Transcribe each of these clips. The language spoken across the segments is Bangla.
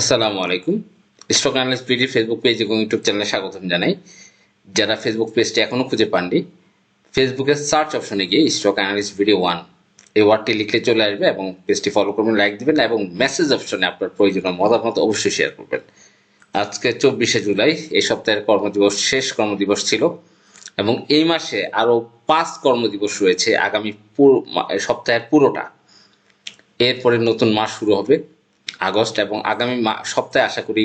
আসসালামু আলাইকুম। Stock analyst BD Facebook page এবং ইউটিউব চ্যানেলে স্বাগতম জানাই। যারা ফেসবুক পেজটি এখনও খুঁজে পাননি ফেসবুকের সার্চ অপশনে গিয়ে স্টক অ্যানালিস্ট ভিডিও ওয়ান এই ওয়ার্ডটি লিখে চলে আসবে এবং পেজটি ফলো করবেন, লাইক দিবেন এবং মেসেজ অপশনে আপনার প্রয়োজনীয় মতামত অবশ্যই শেয়ার করবেন। আজকে চব্বিশে জুলাই, এই সপ্তাহের কর্মদিবস, শেষ কর্মদিবস ছিল এবং এই মাসে আরও পাঁচ কর্মদিবস রয়েছে আগামী পুরো সপ্তাহের পুরোটা। এরপরে নতুন মাস শুরু হবে। আগস্ট এবং আগামী সপ্তাহে আশা করি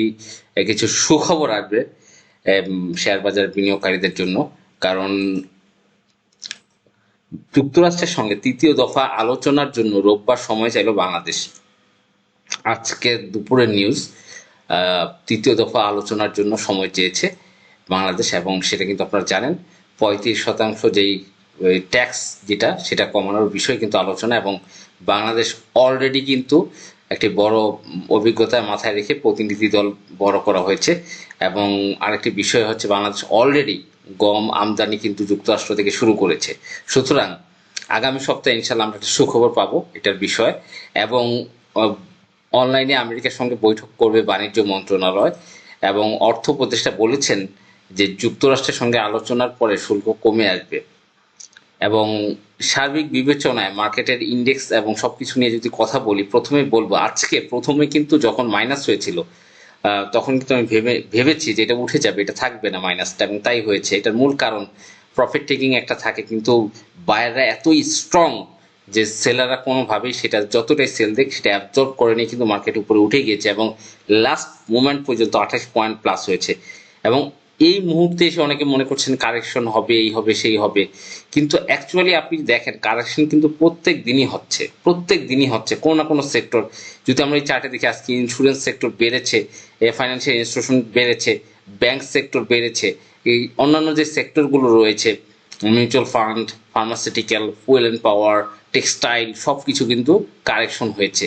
কিছু সুখবর আসবে শেয়ার বাজার বিনিয়োগকারীদের জন্য। কারণ যুক্তরাষ্ট্রের সঙ্গে তৃতীয় দফা আলোচনার জন্য রোববার সময় চাইল বাংলাদেশ। আজকে দুপুরের নিউজ তৃতীয় দফা আলোচনার জন্য সময় চেয়েছে বাংলাদেশ এবং সেটা কিন্তু আপনারা জানেন, পঁয়ত্রিশ শতাংশ যেই ট্যাক্স যেটা, সেটা কমানোর বিষয় কিন্তু আলোচনা এবং বাংলাদেশ অলরেডি কিন্তু একটি বড় অভিজ্ঞতা মাথায় রেখে প্রতিনিধি দল বড় করা হয়েছে। এবং আরেকটি বিষয় হচ্ছে বাংলাদেশ অলরেডি গম আমদানি কিন্তু যুক্তরাষ্ট্র থেকে শুরু করেছে। সুতরাং আগামী সপ্তাহে ইনশাল্লাহ আমরা একটা সুখবর পাবো এটার বিষয়। এবং অনলাইনে আমেরিকার সঙ্গে বৈঠক করবে বাণিজ্য মন্ত্রণালয়। এবং অর্থ উপদেষ্টা বলেছেন যে যুক্তরাষ্ট্রের সঙ্গে আলোচনার পরে শুল্ক কমে আসবে। এবং সার্বিক বিবেচনায় মার্কেটের ইন্ডেক্স এবং সবকিছু নিয়ে যদি কথা বলি প্রথমে বলব আজকে প্রথমে কিন্তু যখন মাইনাস হয়েছিল তখন কিন্তু আমি ভেবে, ভেবেছি যে এটা উঠে যাবে, এটা থাকবে না মাইনাসটা এবং তাই হয়েছে। এটার মূল কারণ প্রফিট টেকিং একটা থাকে, কিন্তু বায়াররা এতই স্ট্রং যে সেলাররা কোনোভাবেই সেটা যতটাই সেল দেখ, সেটা অ্যাবজর্ব করে নিয়ে কিন্তু মার্কেট উপরে উঠে গিয়েছে এবং লাস্ট মোমেন্ট পর্যন্ত আঠাশ পয়েন্ট প্লাস হয়েছে। এবং এই মুহূর্তে এসে অনেকে মনে করছেন কারেকশন হবে, এই হবে, সেই হবে। কিন্তু অ্যাকচুয়ালি আপনি দেখেন কারেকশন কিন্তু প্রত্যেক দিনই হচ্ছে, প্রত্যেক দিনই হচ্ছে, কোনো না কোনো সেক্টর যদি আমরা এই চার্টে দেখি, আজকে ইন্স্যুরেন্স সেক্টর বেড়েছে ফাইন্যান্সিয়াল ইনস্টিটিউশন বেড়েছে ব্যাংক সেক্টর বেড়েছে, এই অন্যান্য যে সেক্টরগুলো রয়েছে mutual fund pharmaceutical fuel and power textile সব কিছু কিন্তু কারেকশন হয়েছে।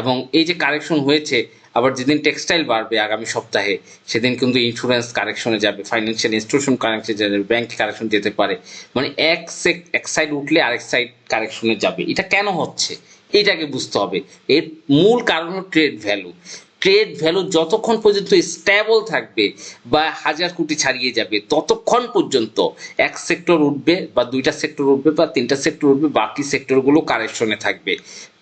এবং এই যে কারেকশন হয়েছে আবার যেদিন টেক্সটাইল বাড়বে আগামী সপ্তাহে, সেদিন কিন্তু ইন্স্যুরেন্স কারেকশনে যাবে ফাইন্যান্সিয়াল ইনস্টিটিউশন কারেকশনে যাবে ব্যাংক কারেকশন যেতে পারে। মানে এক সেক এক সাইড উঠলে আরেক সাইড কারেকশনে যাবে। এটা কেন হচ্ছে? এটাকে বুঝতে হবে। এর মূল কারণ হলো ট্রেড ভ্যালু ট্রেড ভ্যালু যতক্ষণ পর্যন্ত স্টেবল থাকবে বা হাজার কোটি ছাড়িয়ে যাবে, ততক্ষণ পর্যন্ত এক সেক্টর উঠবে বা দুইটা সেক্টর উঠবে বা তিনটা সেক্টর উঠবে, বাকি সেক্টরগুলো কারেকশনে থাকবে।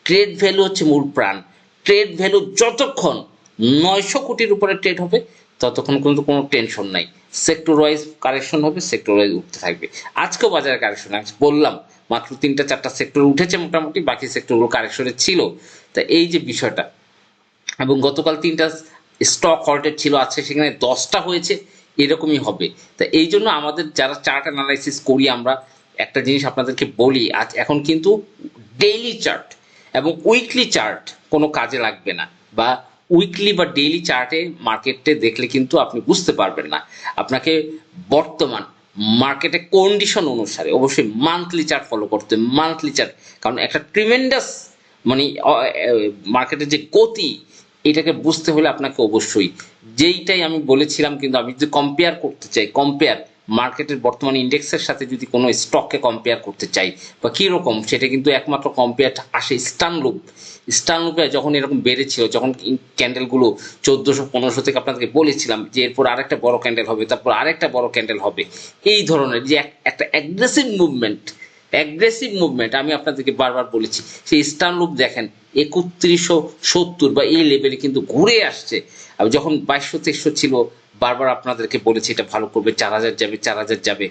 ট্রেড ভ্যালু হচ্ছে মূল প্রাণ। ট্রেড ভ্যালু যতক্ষণ নয়শো কোটির উপরে ট্রেড হবে, ততক্ষণ কিন্তু কোনো টেনশন নাই। সেক্টর ওয়াইজ কারেকশন হবে সেক্টর ওয়াইজ উঠতে থাকবে। আজকেও বাজারে কারেকশন আছে বললাম, মাত্র তিনটা চারটা সেক্টর উঠেছে মোটামুটি, বাকি সেক্টরগুলো কারেকশনে ছিল। তা এই যে বিষয়টা, এবং গতকাল তিনটা স্টক হল্টেড ছিল, আজকে সেখানে দশটা হয়েছে, এরকমই হবে। তা এই জন্য আমাদের যারা চার্ট অ্যানালাইসিস করি আমরা, একটা জিনিস আপনাদেরকে বলি, আজ এখন কিন্তু ডেইলি চার্ট এবং উইকলি চার্ট কোনো কাজে লাগবে না বা উইকলি বা ডেইলি চার্টে মার্কেটে দেখলে কিন্তু আপনি বুঝতে পারবেন না। আপনাকে বর্তমান মার্কেটে কন্ডিশন অনুসারে অবশ্যই মান্থলি চার্ট ফলো করতে মান্থলি চার্ট কারণ একটা ট্রিমেন্ডাস মানে মার্কেটের যে গতি, এটাকে বুঝতে হলে আপনাকে অবশ্যই, যেইটাই আমি বলেছিলাম কিন্তু আমি যদি কম্পেয়ার করতে চাই কম্পেয়ার মার্কেটের বর্তমান ইন্ডেক্সের সাথে যদি কোনো স্টককে কম্পেয়ার করতে চাই, বা কীরকম, সেটা কিন্তু একমাত্র কম্পেয়ার আসে স্টানলুপ। স্টানলুপে যখন এরকম বেড়েছিল, যখন ক্যান্ডেলগুলো চোদ্দোশো, পনেরোশো থেকে আপনাদেরকে বলেছিলাম যে এরপর আরেকটা বড় ক্যান্ডেল হবে, তারপর আরেকটা বড় ক্যান্ডেল হবে। এই ধরনের যে এক- একটা অ্যাগ্রেসিভ মুভমেন্ট অ্যাগ্রেসিভ মুভমেন্ট আমি আপনাদেরকে বারবার বলেছি, সেই স্টান লুপ দেখেন, একত্রিশশো সত্তর বা এই লেভেলে কিন্তু ঘুরে আসছে। যখন বাইশশো, তেইশশো ছিল, বারবার আপনাদেরকে বলেছি এটা ভালো করবে, চার হাজার যাবে, চার হাজার যাবে।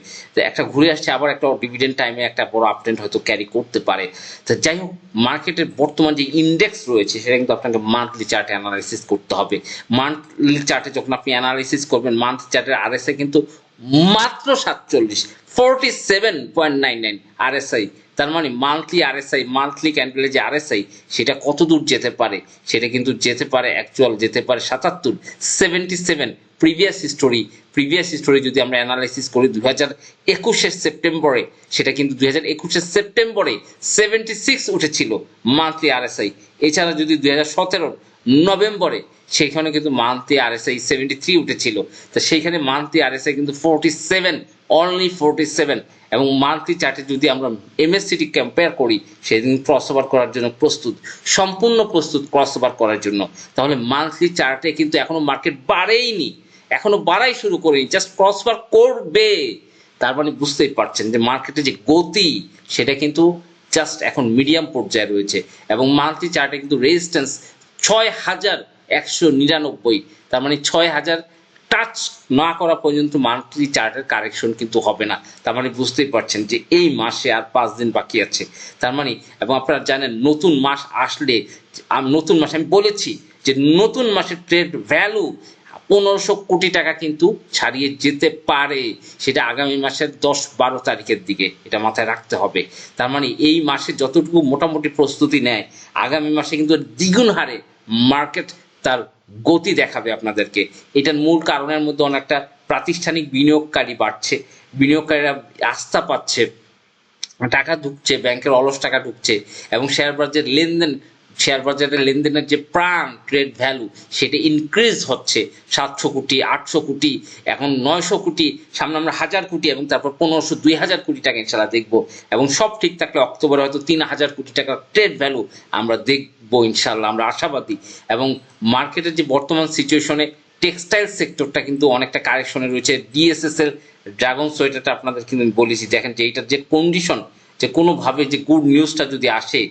একটা ঘুরে আসছে, আবার একটা ডিভিডেন্ড টাইমে একটা বড় আপডেন্ট হয়তো ক্যারি করতে পারে। তো যাই হোক মার্কেটের বর্তমান যে ইন্ডেক্স রয়েছে, সেটা কিন্তু আপনাকে মান্থলি চার্টে অ্যানালাইসিস করতে হবে। মান্থলি চার্টে যখন আপনি অ্যানালাইসিস করবেন মান্থ চার্টের আরএসআই কিন্তু মাত্র সাতচল্লিশ forty seven point nine nine RSI তার মানে মান্থলি আরএসআই মান্থলি ক্যান্ডেলের যে আরএসআই সেটা কত দূর যেতে পারে? সেটা কিন্তু যেতে পারে অ্যাকচুয়াল যেতে পারে সাতাত্তর seventy seven previous history previous history যদি আমরা অ্যানালাইসিস করি দু হাজার একুশের সেপ্টেম্বরে, সেটা কিন্তু দু হাজার একুশের সেপ্টেম্বরে সেভেন্টি সিক্স উঠেছিল মান্থলি আরএসআই এছাড়া যদি দু হাজার সতেরোর নভেম্বরে সেখানে কিন্তু monthly R S RSI seventy three উঠেছিল। তো সেইখানে মান্থলি আরএসআই কিন্তু forty seven only forty seven এবং মান্থলি চার্টে যদি আমরা এমএসসিটি কম্পেয়ার করি, সেদিন ক্রস ওভার করার জন্য প্রস্তুত, সম্পূর্ণ প্রস্তুত ক্রস ওভার করার জন্য। তাহলে মান্থলি চার্টে কিন্তু এখনও মার্কেট বাড়েইনি, এখনও বাড়াই শুরু করেনি জাস্ট ক্রস ওভার করবে। তার মানে বুঝতেই পারছেন যে মার্কেটে যে গতি, সেটা কিন্তু জাস্ট এখন মিডিয়াম পর্যায়ে রয়েছে এবং মান্থলি চার্টে কিন্তু রেজিস্ট্যান্স ছয় হাজার একশো নিরানব্বই। তার মানে ছয় হাজার টাচ না করা পর্যন্ত মান্থলি চার্টের কারেকশন কিন্তু হবে না। তার মানে বুঝতেই পারছেন যে এই মাসে আর পাঁচ দিন বাকি আছে। তার মানে এবং আপনারা জানেন নতুন মাস আসলে নতুন মাসে, আমি বলেছি যে নতুন মাসের ট্রেড ভ্যালু পনেরোশো কোটি টাকা কিন্তু ছাড়িয়ে যেতে পারে। সেটা আগামী মাসের দশ বারো তারিখের দিকে এটা মাথায় রাখতে হবে। তার মানে এই মাসে যতটুকু মোটামুটি প্রস্তুতি নেয়, আগামী মাসে কিন্তু দ্বিগুণ হারে মার্কেট তার গতি দেখাবে আপনাদেরকে। এটার মূল কারণের মধ্যে অনেকটা প্রাতিষ্ঠানিক বিনিয়োগকারী বাড়ছে। বিনিয়োগকারীরা আস্থা পাচ্ছে, টাকা ঢুকছে, ব্যাংকের অলস টাকা ঢুকছে এবং শেয়ার বাজারের লেনদেন শেয়ার বাজারের লেনদেনের যে প্রাণ ট্রেড ভ্যালু সেটা ইনক্রিজ হচ্ছে। সাতশো কোটি, আটশো কোটি, এখন নয়শো কোটি, সামনে আমরা হাজার কোটি এবং তারপর পনেরোশো, দুই হাজার কোটি টাকা ইনশাল্লাহ দেখব। এবং সব ঠিক থাকলে অক্টোবরে হয়তো তিন হাজার কোটি টাকা ট্রেড ভ্যালু আমরা দেখব ইনশাল্লাহ, আমরা আশাবাদী। এবং মার্কেটের যে বর্তমান সিচুয়েশনে টেক্সটাইল সেক্টরটা কিন্তু অনেকটা কারেকশনে রয়েছে। ডিএসএসএল ড্রাগন সোয়েটারটা আপনাদের কিন্তু বলেছি। দেখেন যে এইটার যে কন্ডিশন যে কোনোভাবে যে গুড নিউজটা যদি আসে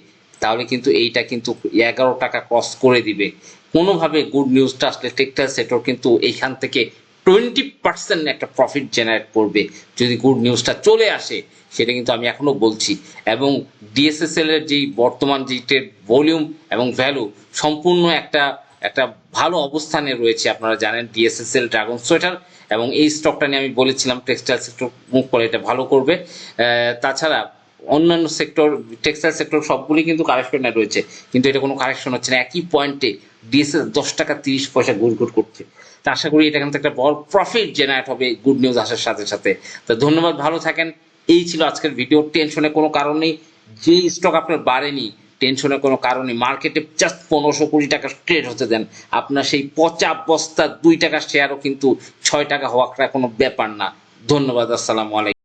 তাহলে কিন্তু এইটা কিন্তু এগারো টাকা ক্রস করে দিবে। কোনোভাবে গুড নিউজটা আসলে টেক্সটাইল সেক্টর কিন্তু এইখান থেকে টোয়েন্টি পার্সেন্ট একটা প্রফিট জেনারেট করবে। যদি গুড নিউজটা চলে আসে, সেটা কিন্তু আমি এখনও বলছি। এবং ডিএসএসএল এর যেই বর্তমান যে ট্রেড ভলিউম এবং ভ্যালু সম্পূর্ণ একটা একটা ভালো অবস্থানে রয়েছে। আপনারা জানেন ডিএসএসএল ড্রাগন সোয়েটার এবং এই স্টকটা নিয়ে আমি বলেছিলাম টেক্সটাইল সেক্টর মুখ করে এটা ভালো করবে। তাছাড়া অন্যান্য সেক্টর টেক্সটাইল সেক্টর সবগুলি কিন্তু কারেকশনে রয়েছে। কিন্তু এটা কোনো কারেকশন হচ্ছে না। একই পয়েন্টে ডিএসএস দশ টাকা তিরিশ পয়সা ঘুর ঘুর করছে। তা আশা করি এটা কিন্তু একটা বড় প্রফিট জেনারেট হবে গুড নিউজ আসার সাথে সাথে। তো ধন্যবাদ, ভালো থাকেন। এই ছিল আজকের ভিডিও টেনশনে কোনো কারণ নেই। যে স্টক আপনার বাড়েনি টেনশনের কোনো কারণে মার্কেটে জাস্ট পনেরোশো কুড়ি টাকা ট্রেড হতে দেন। আপনার সেই পচা বস্তা দুই টাকা শেয়ারও কিন্তু ছয় টাকা হওয়াটা কোনো ব্যাপার না। ধন্যবাদ, আসসালামু আলাইকুম।